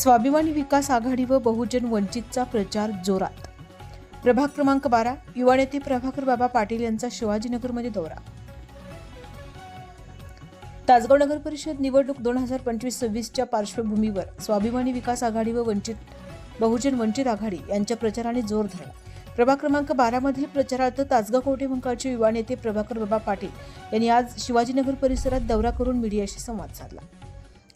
स्वाभिमानी विकास आघाडी व बहुजन वंचितचा प्रचार जोरात. प्रभाग क्रमांक बारा युवा नेते प्रभाकर बाबा पाटील यांचा शिवाजीनगरमध्ये दौरा. तासगाव नगर परिषद निवडणूक दोन हजार पंचवीस सव्वीसच्या पार्श्वभूमीवर स्वाभिमानी विकास आघाडी व वंचित बहुजन वंचित आघाडी यांच्या प्रचाराने जोर धरला. प्रभाग क्रमांक बारामधील प्रचारार्थ तासगाव कोटेमंकाळचे युवा नेते प्रभाकर बाबा पाटील यांनी आज शिवाजीनगर परिसरात दौरा करून मीडियाशी संवाद साधला.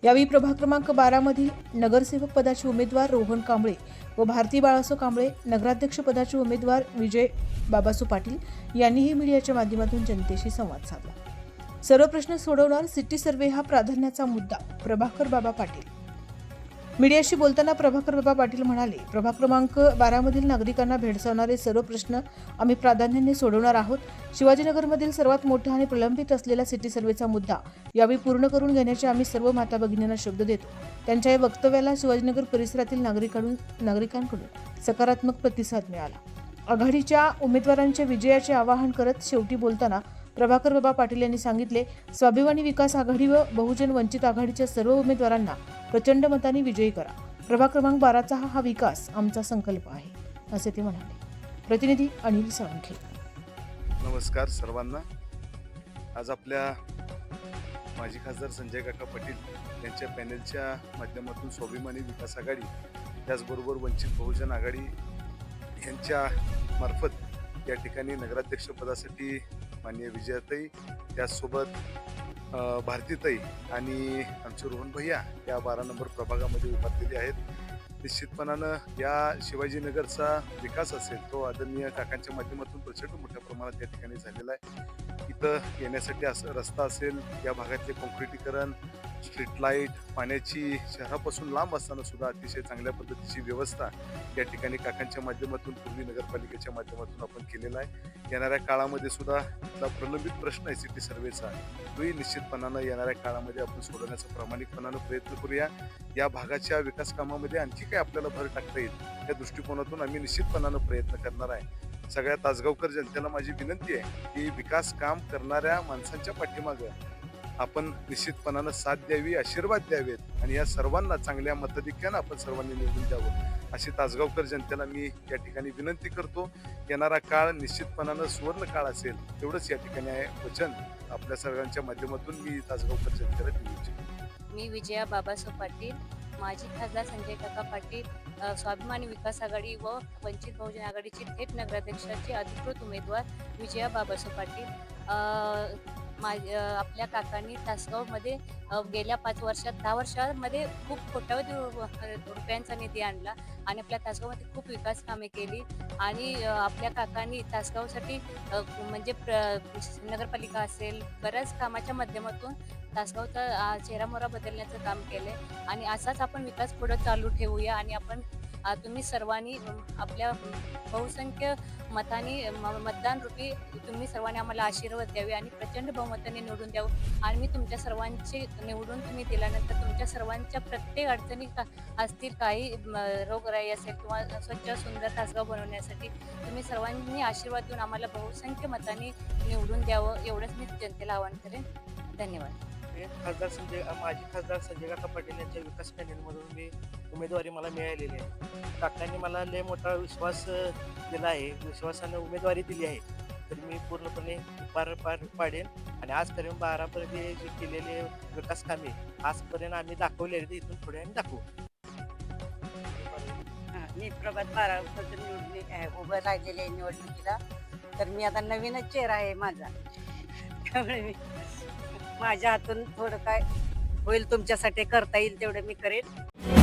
यावेळी प्रभाग क्रमांक बारामधील नगरसेवक पदाचे उमेदवार रोहन कांबळे व भारती बाळासो कांबळे नगराध्यक्ष पदाचे उमेदवार विजय बाबासू पाटील यांनीही मीडियाच्या माध्यमातून जनतेशी संवाद साधला. सर्व प्रश्न सोडवणार सिटी सर्वे हा प्राधान्याचा मुद्दा. प्रभाकर बाबा पाटील. मीडियाशी बोलताना प्रभाकर बाबा पाटील म्हणाले प्रभाग क्रमांक बारामधील नागरिकांना भेडसावणारे सर्व प्रश्न आम्ही प्राधान्याने सोडवणार आहोत. शिवाजीनगरमधील सर्वात मोठा आणि प्रलंबित असलेला सिटी सर्व्हेचा मुद्दा यावेळी पूर्ण करून घेण्याचे आम्ही सर्व माता भगिनींना शब्द देतो. त्यांच्या या वक्तव्याला शिवाजीनगर परिसरातील नागरिकांकडून नागरिकांकडून सकारात्मक प्रतिसाद मिळाला. आघाडीच्या उमेदवारांच्या विजयाचे आवाहन करत शेवटी बोलताना प्रभाकर बाबा पाटील यांनी सांगितले स्वाभिमानी विकास आघाडी व बहुजन वंचित आघाडीच्या सर्व उमेदवारांना प्रचंड मताने विजयी करा. प्रभाग क्रमांक बाराचा हा हा विकास आमचा संकल्प आहे असे ते म्हणाले. प्रतिनिधी अनिल साळुंखे. नमस्कार सर्वांना. आज आपल्या माजी खासदार संजय काका पाटील यांच्या पॅनेलच्या माध्यमातून स्वाभिमानी विकास आघाडी त्याचबरोबर वंचित बहुजन आघाडी यांच्या मार्फत या ठिकाणी नगराध्यक्षपदासाठी माननीय विजयाताई त्याचसोबत भारतीताई आणि आमचे रोहन भैया या बारा नंबर प्रभागामध्ये उभारलेले आहेत. निश्चितपणानं या शिवाजीनगरचा विकास असेल तो आदरणीय काकांच्या माध्यमातून प्रचंड मोठ्या प्रमाणात या ठिकाणी झालेला आहे. इथं येण्यासाठी असं रस्ता असेल या भागातले कॉन्क्रिटीकरण स्ट्रीट लाइट पाण्याची शहरापासून लांब असताना सुद्धा अतिशय चांगल्या पद्धतीची व्यवस्था या ठिकाणी काकांच्या माध्यमातून पूर्वी नगरपालिकेच्या माध्यमातून आपण केलेला आहे. येणाऱ्या काळामध्ये सुद्धा इथला प्रलंबित प्रश्न आहे सिटी सर्वेचा. तोही निश्चितपणानं येणाऱ्या काळामध्ये आपण सोडवण्याचा प्रामाणिकपणानं प्रयत्न करूया. या भागाच्या विकास कामामध्ये आणखी काय आपल्याला भर टाकता येईल या दृष्टिकोनातून आम्ही निश्चितपणानं प्रयत्न करणार आहे. सगळ्या तासगावकर जनतेला माझी विनंती आहे की विकास काम करणाऱ्या माणसांच्या पाठीमागं आपण निश्चितपणानं साथ द्यावी आशीर्वाद द्यावेत आणि या सर्वांना चांगल्या मताधिक्यानं आपण सर्वांनी निवडून द्यावं. अशी तासगावकर जनतेला मी या ठिकाणी विनंती करतो. येणारा काळ निश्चितपणानं सुवर्ण काळ असेल तेवढंच या ठिकाणी आहे वचन आपल्या सर्वांच्या माध्यमातून मी तासगावकर जनतेला देऊ इच्छितो. मी विजया बाबासाहेब पाटील माजी खासदार संजय काका पाटील स्वाभिमानी विकास आघाडी व वंचित बहुजन आघाडीची थेट नगराध्यक्षाचे अधिकृत उमेदवार विजया बाबासाहेब पाटील मा आपल्या काकांनी तासगावमध्ये गेल्या पाच वर्षात दहा वर्षामध्ये खूप कोट्यावधी रुपयांचा निधी आणला आणि आपल्या तासगावमध्ये खूप विकास कामे केली आणि आपल्या काकांनी तासगावसाठी म्हणजे प्र नगरपालिका असेल बऱ्याच कामाच्या माध्यमातून तासगावचा अ, चेहरामोहरा बदलण्याचं काम केलंय आणि असाच आपण विकास पुढे चालू ठेवूया आणि आपण तुम्ही सर्वांनी आपल्या बहुसंख्य मताने म- मतदान रूपी तुम्ही सर्वांनी आम्हाला आशीर्वाद द्यावे आणि प्रचंड बहुमताने निवडून द्यावं. आणि मी तुमच्या सर्वांचे निवडून तुम्ही दिल्यानंतर तुमच्या सर्वांच्या प्रत्येक अडचणी का असतील काही रोगराई असेल किंवा स्वच्छ सुंदर तासगाव बनवण्यासाठी तुम्ही सर्वांनी आशीर्वाद देऊन आम्हाला बहुसंख्य मताने निवडून द्यावं एवढंच मी जनतेला आवाहन करेन. धन्यवाद. खासदार संजय माजी खासदार संजय काका पाटील यांच्या विकास पॅनेलमधून मी उमेदवारी मला मिळालेली आहे. काकांनी मला लय मोठा विश्वास दिला आहे. विश्वासानं उमेदवारी दिली आहे. तर मी पूर्णपणे पार पार पाडेन. आणि आजपर्यंत बारापर्यंत जे केलेले विकास कामे आजपर्यंत आम्ही दाखवले आहेत. इथून पुढे आम्ही दाखवू. मी प्रभात बारापासून निवडणूक आहे उभं राहिलेले आहे निवडणुकीला. तर मी आता नवीनच चेहरा आहे माझा. त्यामुळे मी माझ्या हातून थोडं काय होईल तुमच्यासाठी करता येईल तेवढं मी करेन.